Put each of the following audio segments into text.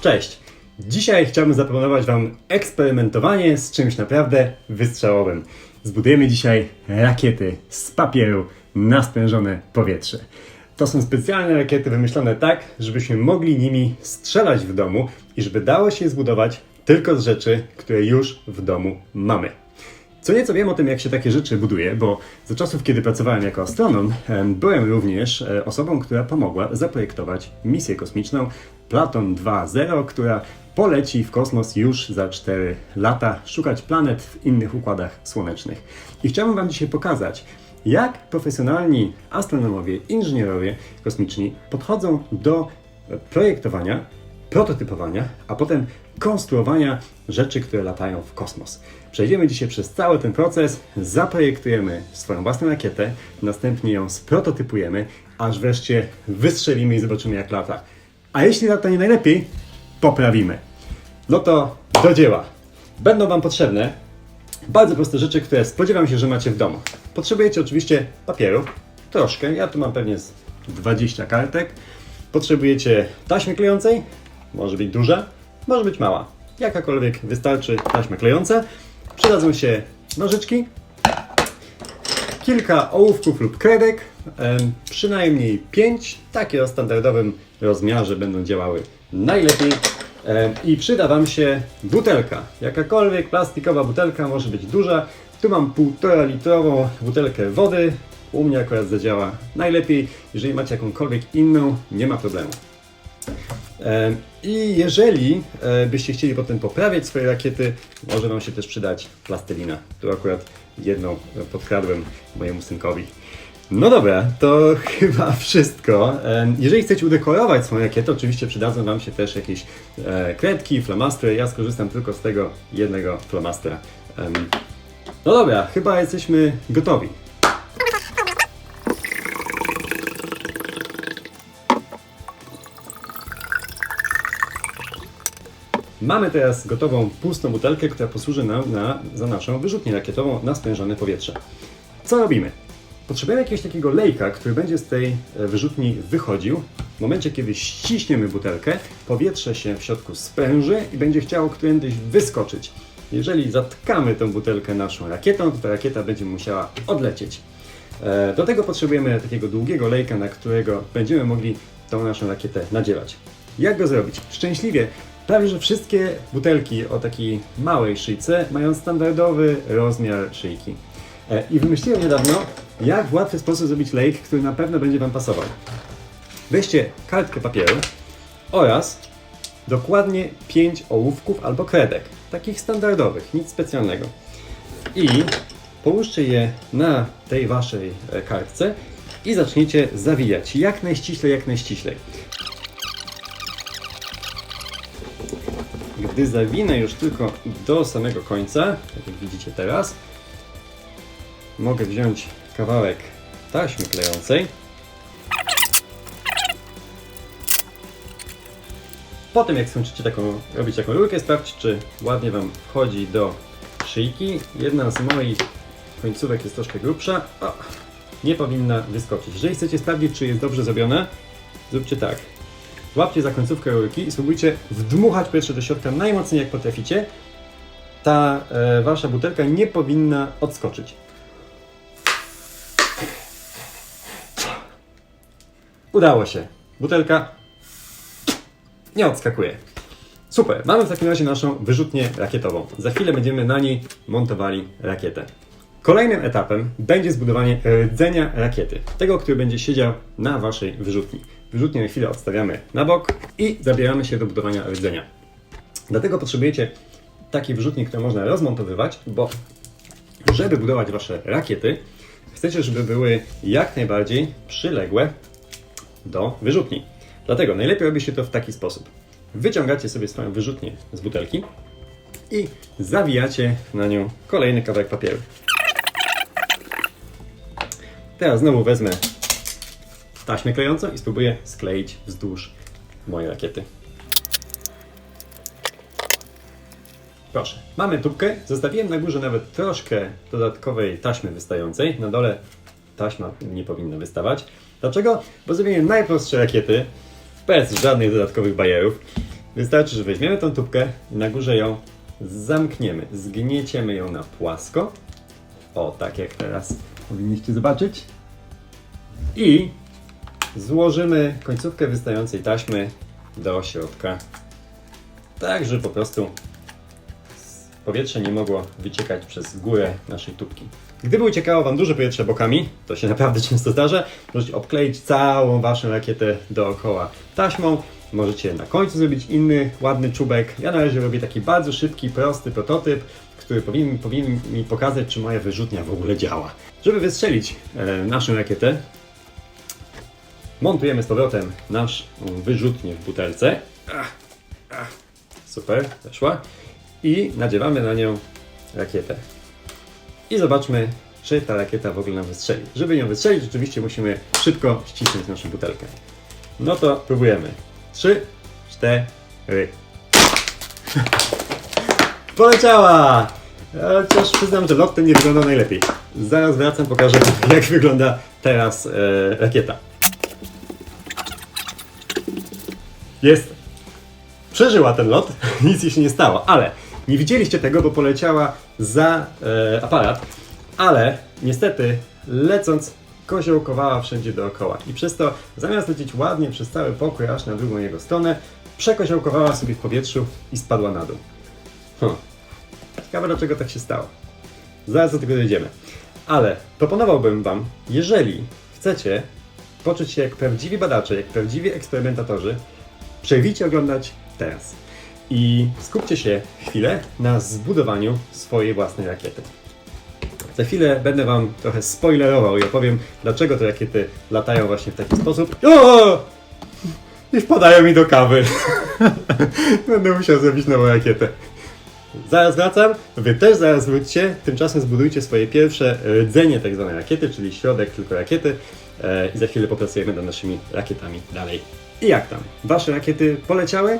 Cześć! Dzisiaj chciałbym zaproponować Wam eksperymentowanie z czymś naprawdę wystrzałowym. Zbudujemy dzisiaj rakiety z papieru na sprężone powietrze. To są specjalne rakiety wymyślone tak, żebyśmy mogli nimi strzelać w domu i żeby dało się je zbudować tylko z rzeczy, które już w domu mamy. Co nieco wiem o tym, jak się takie rzeczy buduje, bo za czasów, kiedy pracowałem jako astronom, em, byłem również e, osobą, która pomogła zaprojektować misję kosmiczną Platon 2.0, która poleci w kosmos już za 4 lata szukać planet w innych układach słonecznych. I chciałbym Wam dzisiaj pokazać, jak profesjonalni astronomowie, inżynierowie kosmiczni podchodzą do projektowania prototypowania, a potem konstruowania rzeczy, które latają w kosmos. Przejdziemy dzisiaj przez cały ten proces, zaprojektujemy swoją własną rakietę, następnie ją sprototypujemy, aż wreszcie wystrzelimy i zobaczymy jak lata. A jeśli lata nie najlepiej, poprawimy. No to do dzieła. Będą Wam potrzebne bardzo proste rzeczy, które spodziewam się, że macie w domu. Potrzebujecie oczywiście papieru, troszkę, ja tu mam pewnie z 20 kartek. Potrzebujecie taśmy klejącej, może być duża, może być mała. Jakakolwiek wystarczy taśma klejąca. Przydadzą się nożyczki, kilka ołówków lub kredek, przynajmniej 5, takie o standardowym rozmiarze będą działały najlepiej. I przyda Wam się butelka. Jakakolwiek plastikowa butelka może być duża. Tu mam półtora litrową butelkę wody. U mnie akurat zadziała najlepiej. Jeżeli macie jakąkolwiek inną, nie ma problemu. E, I jeżeli e, byście chcieli potem poprawiać swoje rakiety, może Wam się też przydać plastelina. Tu akurat jedną e, podkradłem mojemu synkowi. No dobra, to chyba wszystko. Jeżeli chcecie udekorować swoją rakietę, oczywiście przydadzą Wam się też jakieś kredki, flamastry. Ja skorzystam tylko z tego jednego flamastra. No dobra, chyba jesteśmy gotowi. Mamy teraz gotową pustą butelkę, która posłuży nam na, za naszą wyrzutnię rakietową na sprężone powietrze. Co robimy? Potrzebujemy jakiegoś takiego lejka, który będzie z tej e, wyrzutni wychodził. W momencie, kiedy ściśniemy butelkę, powietrze się w środku spręży i będzie chciało którędyś wyskoczyć. Jeżeli zatkamy tę butelkę naszą rakietą, to ta rakieta będzie musiała odlecieć. E, Do tego potrzebujemy takiego długiego lejka, na którego będziemy mogli tą naszą rakietę nadziewać. Jak go zrobić? Szczęśliwie prawie że wszystkie butelki o takiej małej szyjce mają standardowy rozmiar szyjki. E, I wymyśliłem niedawno, jak w łatwy sposób zrobić lejk, który na pewno będzie Wam pasował. Weźcie kartkę papieru oraz dokładnie 5 ołówków albo kredek, takich standardowych, nic specjalnego. I połóżcie je na tej Waszej e, kartce i zacznijcie zawijać jak najściślej, jak najściślej. Gdy zawinę już tylko do samego końca, tak jak widzicie teraz, mogę wziąć kawałek taśmy klejącej. Potem jak skończycie taką, robić taką rurkę, sprawdźcie czy ładnie Wam wchodzi do szyjki. Jedna z moich końcówek jest troszkę grubsza. O, nie powinna wyskoczyć. Jeżeli chcecie sprawdzić czy jest dobrze zrobione, zróbcie tak. Złapcie za końcówkę rurki i spróbujcie wdmuchać powietrze do środka najmocniej jak potraficie. Ta e, wasza butelka nie powinna odskoczyć. Udało się. Butelka nie odskakuje. Super, mamy w takim razie naszą wyrzutnię rakietową. Za chwilę będziemy na niej montowali rakietę. Kolejnym etapem będzie zbudowanie rdzenia rakiety. Tego, który będzie siedział na waszej wyrzutni. Wyrzutnię na chwilę odstawiamy na bok i zabieramy się do budowania rdzenia. Dlatego potrzebujecie takiej wyrzutni, którą można rozmontowywać, bo żeby budować wasze rakiety, chcecie, żeby były jak najbardziej przyległe do wyrzutni. Dlatego najlepiej robi się to w taki sposób. Wyciągacie sobie swoją wyrzutnię z butelki i zawijacie na nią kolejny kawałek papieru. Teraz znowu wezmę taśmę klejącą i spróbuję skleić wzdłuż mojej rakiety. Proszę, mamy tubkę. Zostawiłem na górze nawet troszkę dodatkowej taśmy wystającej. Na dole taśma nie powinna wystawać. Dlaczego? Bo zrobiłem najprostsze rakiety bez żadnych dodatkowych bajerów. Wystarczy, że weźmiemy tą tubkę i na górze ją zamkniemy. Zgnieciemy ją na płasko. O, tak jak teraz powinniście zobaczyć. I złożymy końcówkę wystającej taśmy do środka. Tak, żeby po prostu powietrze nie mogło wyciekać przez górę naszej tubki. Gdyby uciekało Wam duże powietrze bokami, to się naprawdę często zdarza, możecie obkleić całą Waszą rakietę dookoła taśmą. Możecie na końcu zrobić inny, ładny czubek. Ja na razie robię taki bardzo szybki, prosty prototyp, który powinien, powinien mi pokazać, czy moja wyrzutnia w ogóle działa. Żeby wystrzelić e, naszą rakietę, montujemy z powrotem nasz wyrzutnię w butelce. Ach, ach, super, weszła. I nadziewamy na nią rakietę. I zobaczmy, czy ta rakieta w ogóle nam wystrzeli. Żeby ją wystrzelić, rzeczywiście musimy szybko ścisnąć naszą butelkę. No to próbujemy. Trzy, cztery. Poleciała! Chociaż przyznam, że lot ten nie wyglądał najlepiej. Zaraz wracam, pokażę jak wygląda teraz e, rakieta. Jest. Przeżyła ten lot, nic jej się nie stało, ale nie widzieliście tego, bo poleciała za e, aparat, ale niestety lecąc koziołkowała wszędzie dookoła i przez to zamiast lecieć ładnie przez cały pokój aż na drugą jego stronę, przekoziołkowała sobie w powietrzu i spadła na dół. Hm. Ciekawe dlaczego tak się stało. Zaraz do tego dojdziemy. Ale proponowałbym Wam, jeżeli chcecie poczuć się jak prawdziwi badacze, jak prawdziwi eksperymentatorzy, przejrzyjcie oglądać teraz. I skupcie się chwilę na zbudowaniu swojej własnej rakiety. Za chwilę będę Wam trochę spoilerował i opowiem, dlaczego te rakiety latają właśnie w taki sposób. O! I wpadają mi do kawy. będę musiał zrobić nową rakietę. Zaraz wracam, wy też zaraz wróćcie, tymczasem zbudujcie swoje pierwsze rdzenie tak zwane rakiety, czyli środek tylko rakiety e, i za chwilę popracujemy nad naszymi rakietami dalej. I jak tam? Wasze rakiety poleciały?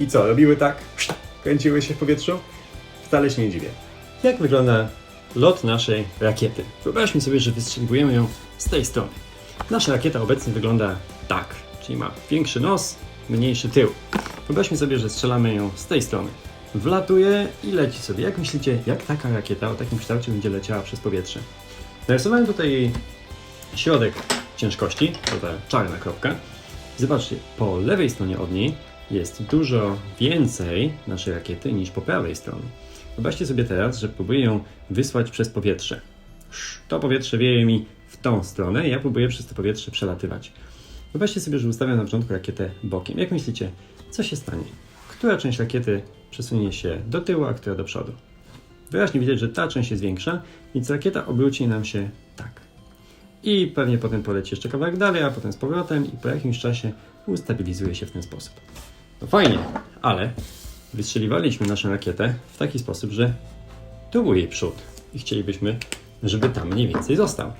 I co, robiły tak? Kręciły się w powietrzu? Wcale się nie dziwię. Jak wygląda lot naszej rakiety? Wyobraźmy sobie, że wystrzeliwujemy ją z tej strony. Nasza rakieta obecnie wygląda tak, czyli ma większy nos, mniejszy tył. Wyobraźmy sobie, że strzelamy ją z tej strony. Wlatuje i leci sobie. Jak myślicie, jak taka rakieta o takim kształcie będzie leciała przez powietrze? Narysowałem tutaj środek ciężkości, to ta czarna kropka. Zobaczcie, po lewej stronie od niej jest dużo więcej naszej rakiety niż po prawej stronie. Wyobraźcie sobie teraz, że próbuję ją wysłać przez powietrze. To powietrze wieje mi w tą stronę ja próbuję przez to powietrze przelatywać. Wyobraźcie sobie, że ustawiam na początku rakietę bokiem. Jak myślicie, co się stanie? Która część rakiety przesunie się do tyłu, a która do przodu? Wyraźnie widać, że ta część jest większa, więc rakieta obróci nam się tak. I pewnie potem poleci jeszcze kawałek dalej, a potem z powrotem i po jakimś czasie ustabilizuje się w ten sposób. No fajnie, ale wystrzeliwaliśmy naszą rakietę w taki sposób, że tu był jej przód i chcielibyśmy, żeby tam mniej więcej został.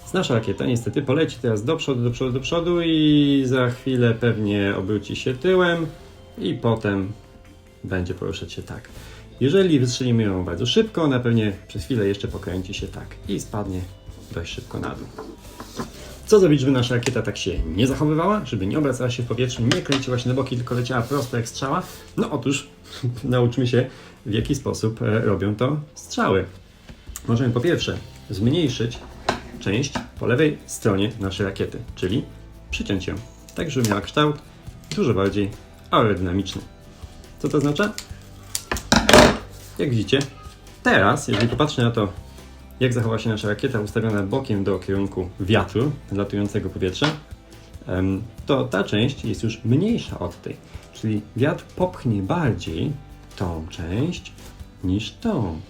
Więc nasza rakieta niestety poleci teraz do przodu, do przodu, do przodu i za chwilę pewnie obróci się tyłem i potem będzie poruszać się tak. Jeżeli wystrzelimy ją bardzo szybko, ona pewnie przez chwilę jeszcze pokręci się tak i spadnie dość szybko na dół. Co zrobić, żeby nasza rakieta tak się nie zachowywała, żeby nie obracała się w powietrzu, nie kręciła się na boki, tylko leciała prosto jak strzała? No otóż nauczmy się, w jaki sposób e, robią to strzały. Możemy po pierwsze zmniejszyć część po lewej stronie naszej rakiety, czyli przyciąć ją, tak żeby miała kształt dużo bardziej aerodynamiczny. Co to oznacza? Jak widzicie, teraz, jeżeli popatrzę na to, jak zachowa się nasza rakieta ustawiona bokiem do kierunku wiatru, latującego powietrza, to ta część jest już mniejsza od tej. Czyli wiatr popchnie bardziej tą część niż tą.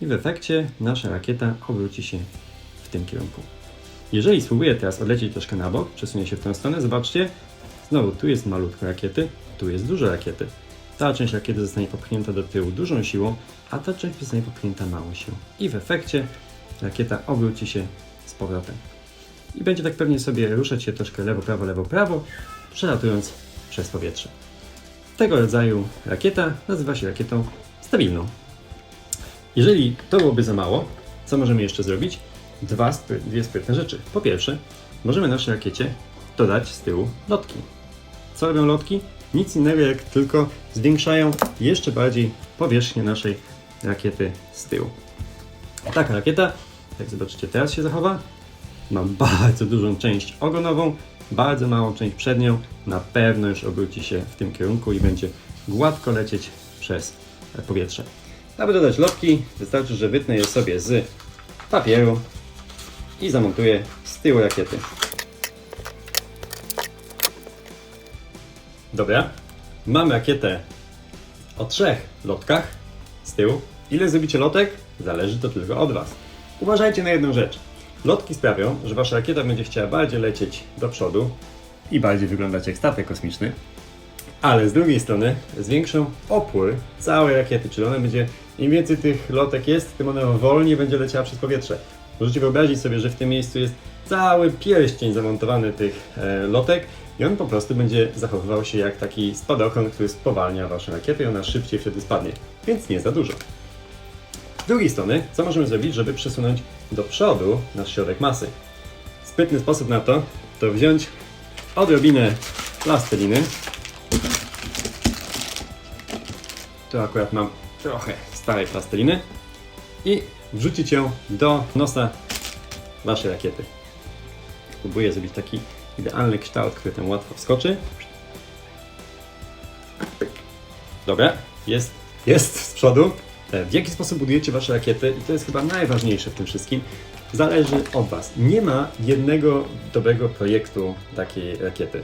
I w efekcie nasza rakieta obróci się w tym kierunku. Jeżeli spróbuję teraz odlecieć troszkę na bok, przesunie się w tę stronę, zobaczcie, znowu tu jest malutko rakiety, tu jest dużo rakiety. Ta część rakiety zostanie popchnięta do tyłu dużą siłą, a ta część zostanie popchnięta małą siłą. I w efekcie rakieta obróci się z powrotem. I będzie tak pewnie sobie ruszać się troszkę lewo, prawo, lewo, prawo, przelatując przez powietrze. Tego rodzaju rakieta nazywa się rakietą stabilną. Jeżeli to byłoby za mało, co możemy jeszcze zrobić? Dwa, dwie sprytne rzeczy. Po pierwsze, możemy naszej rakiecie dodać z tyłu lotki. Co robią lotki? Nic innego jak tylko zwiększają jeszcze bardziej powierzchnię naszej rakiety z tyłu. Taka rakieta, jak zobaczycie teraz się zachowa, ma bardzo dużą część ogonową, bardzo małą część przednią, na pewno już obróci się w tym kierunku i będzie gładko lecieć przez powietrze. Aby dodać lotki, wystarczy, że wytnę je sobie z papieru i zamontuję z tyłu rakiety. Dobra, mamy rakietę o trzech lotkach z tyłu. Ile zrobicie lotek? Zależy to tylko od Was. Uważajcie na jedną rzecz. Lotki sprawią, że Wasza rakieta będzie chciała bardziej lecieć do przodu i bardziej wyglądać jak statek kosmiczny, ale z drugiej strony zwiększą opór całej rakiety, czyli ona będzie, im więcej tych lotek jest, tym ona wolniej będzie leciała przez powietrze. Możecie wyobrazić sobie, że w tym miejscu jest cały pierścień zamontowany tych e, lotek i on po prostu będzie zachowywał się jak taki spadochron, który spowalnia Waszą rakietę i ona szybciej wtedy spadnie, więc nie za dużo. Z drugiej strony, co możemy zrobić, żeby przesunąć do przodu nasz środek masy? Sprytny sposób na to, to wziąć odrobinę plasteliny. Tu akurat mam trochę starej plasteliny i wrzucić ją do nosa waszej rakiety. Próbuję zrobić taki idealny kształt, który tam łatwo wskoczy. Dobra, jest, jest z przodu. E, W jaki sposób budujecie wasze rakiety? I to jest chyba najważniejsze w tym wszystkim. Zależy od was. Nie ma jednego dobrego projektu takiej rakiety.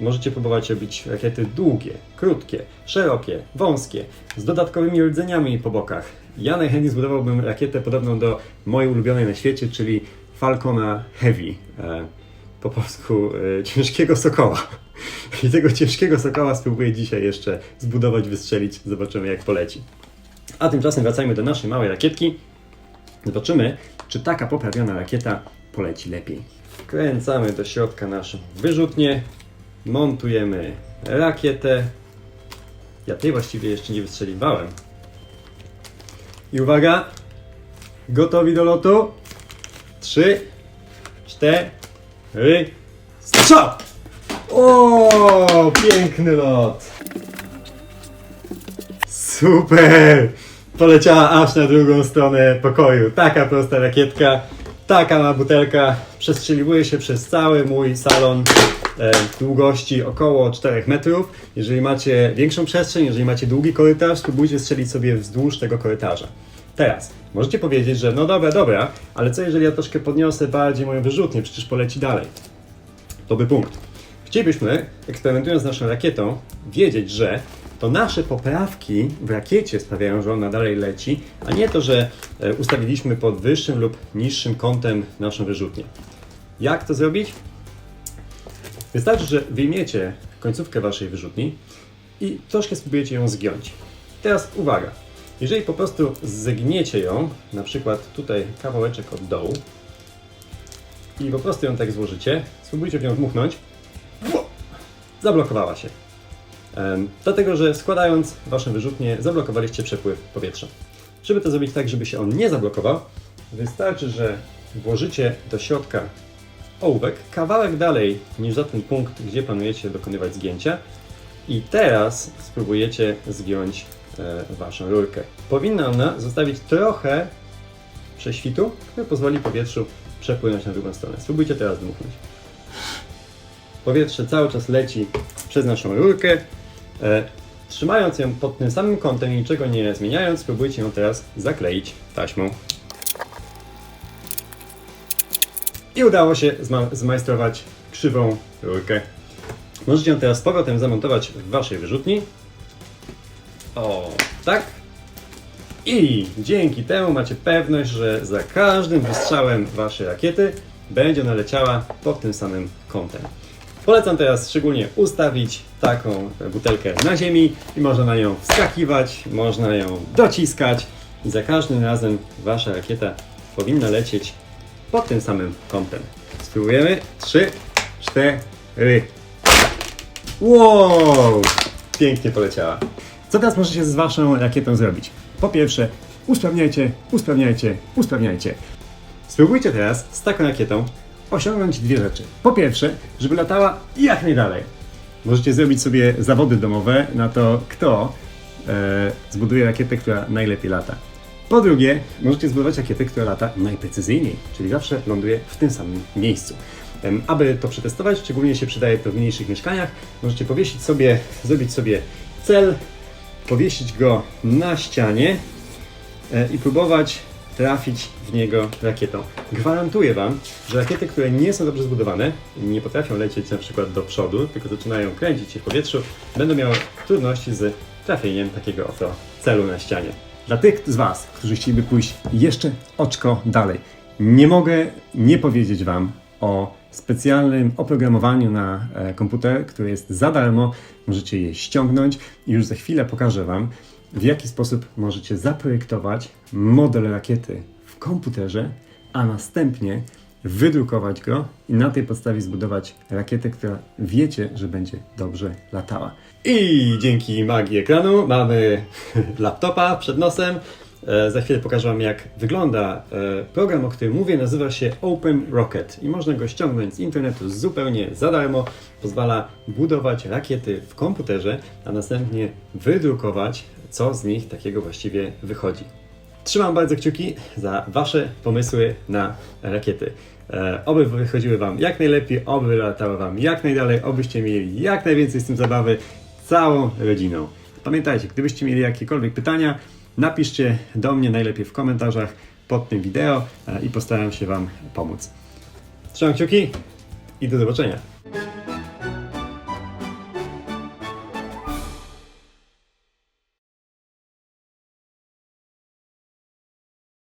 Możecie próbować robić rakiety długie, krótkie, szerokie, wąskie, z dodatkowymi rdzeniami po bokach. Ja najchętniej zbudowałbym rakietę podobną do mojej ulubionej na świecie, czyli Falcona Heavy po polsku e, ciężkiego sokoła. I tego ciężkiego sokoła spróbuję dzisiaj jeszcze zbudować, wystrzelić. Zobaczymy, jak poleci. A tymczasem wracajmy do naszej małej rakietki. Zobaczymy, czy taka poprawiona rakieta poleci lepiej. Wkręcamy do środka naszą wyrzutnię, montujemy rakietę. Ja tej właściwie jeszcze nie wystrzeliwałem. I uwaga, gotowi do lotu. 3, 4, Ej, strzał! O, piękny lot! Super! Poleciała aż na drugą stronę pokoju. Taka prosta rakietka, taka ma butelka. Przestrzeliwuje się przez cały mój salon e, długości około 4 metrów. Jeżeli macie większą przestrzeń, jeżeli macie długi korytarz, spróbujcie strzelić sobie wzdłuż tego korytarza. Teraz, możecie powiedzieć, że no dobra, dobra, ale co jeżeli ja troszkę podniosę bardziej moją wyrzutnię, przecież poleci dalej. To by punkt. Chcielibyśmy, eksperymentując z naszą rakietą, wiedzieć, że to nasze poprawki w rakiecie sprawiają, że ona dalej leci, a nie to, że e, ustawiliśmy pod wyższym lub niższym kątem naszą wyrzutnię. Jak to zrobić? Wystarczy, że wyjmiecie końcówkę waszej wyrzutni i troszkę spróbujecie ją zgiąć. Teraz uwaga. Jeżeli po prostu zgniecie ją, na przykład tutaj kawałeczek od dołu i po prostu ją tak złożycie, spróbujcie w nią dmuchnąć, zablokowała się. Dlatego, że składając Waszą wyrzutnię, zablokowaliście przepływ powietrza. Żeby to zrobić tak, żeby się on nie zablokował, wystarczy, że włożycie do środka ołówek kawałek dalej niż za ten punkt, gdzie planujecie dokonywać zgięcia i teraz spróbujecie zgiąć e, Waszą rurkę. Powinna ona zostawić trochę prześwitu, który pozwoli powietrzu przepłynąć na drugą stronę. Spróbujcie teraz dmuchnąć. Powietrze cały czas leci przez naszą rurkę. E, trzymając ją pod tym samym kątem i niczego nie zmieniając, spróbujcie ją teraz zakleić taśmą. I udało się zma- zmajstrować krzywą rurkę. Możecie ją teraz z powrotem zamontować w waszej wyrzutni. O, tak. I dzięki temu macie pewność, że za każdym wystrzałem waszej rakiety będzie ona leciała pod tym samym kątem. Polecam teraz szczególnie ustawić taką butelkę na ziemi i można na nią wskakiwać, można ją dociskać i za każdym razem wasza rakieta powinna lecieć pod tym samym kątem. Spróbujemy. 3, 4. Wow! Pięknie poleciała. Co teraz możecie z waszą rakietą zrobić? Po pierwsze, usprawniajcie, usprawniajcie, usprawniajcie. Spróbujcie teraz z taką rakietą osiągnąć dwie rzeczy. Po pierwsze, żeby latała jak najdalej. Możecie zrobić sobie zawody domowe na to, kto e, zbuduje rakietę, która najlepiej lata. Po drugie, możecie zbudować rakietę, która lata najprecyzyjniej, czyli zawsze ląduje w tym samym miejscu. Aby to przetestować, szczególnie się przydaje to w mniejszych mieszkaniach, możecie powiesić sobie, zrobić sobie cel, powiesić go na ścianie e, i próbować trafić w niego rakietą. Gwarantuję Wam, że rakiety, które nie są dobrze zbudowane, nie potrafią lecieć na przykład do przodu, tylko zaczynają kręcić się w powietrzu, będą miały trudności z trafieniem takiego oto celu na ścianie. Dla tych z Was, którzy chcieliby pójść jeszcze oczko dalej, nie mogę nie powiedzieć Wam o specjalnym oprogramowaniu na e, komputer, które jest za darmo. Możecie je ściągnąć i już za chwilę pokażę Wam, w jaki sposób możecie zaprojektować model rakiety w komputerze, a następnie wydrukować go i na tej podstawie zbudować rakietę, która wiecie, że będzie dobrze latała. I dzięki magii ekranu mamy laptopa przed nosem. E, Za chwilę pokażę Wam, jak wygląda e, program, o którym mówię. Nazywa się Open Rocket i można go ściągnąć z internetu zupełnie za darmo. Pozwala budować rakiety w komputerze, a następnie wydrukować, co z nich takiego właściwie wychodzi. Trzymam bardzo kciuki za Wasze pomysły na rakiety. E, oby wychodziły Wam jak najlepiej, oby latały Wam jak najdalej, obyście mieli jak najwięcej z tym zabawy całą rodziną. Pamiętajcie, gdybyście mieli jakiekolwiek pytania, napiszcie do mnie najlepiej w komentarzach pod tym wideo e, i postaram się Wam pomóc. Trzymam kciuki i do zobaczenia.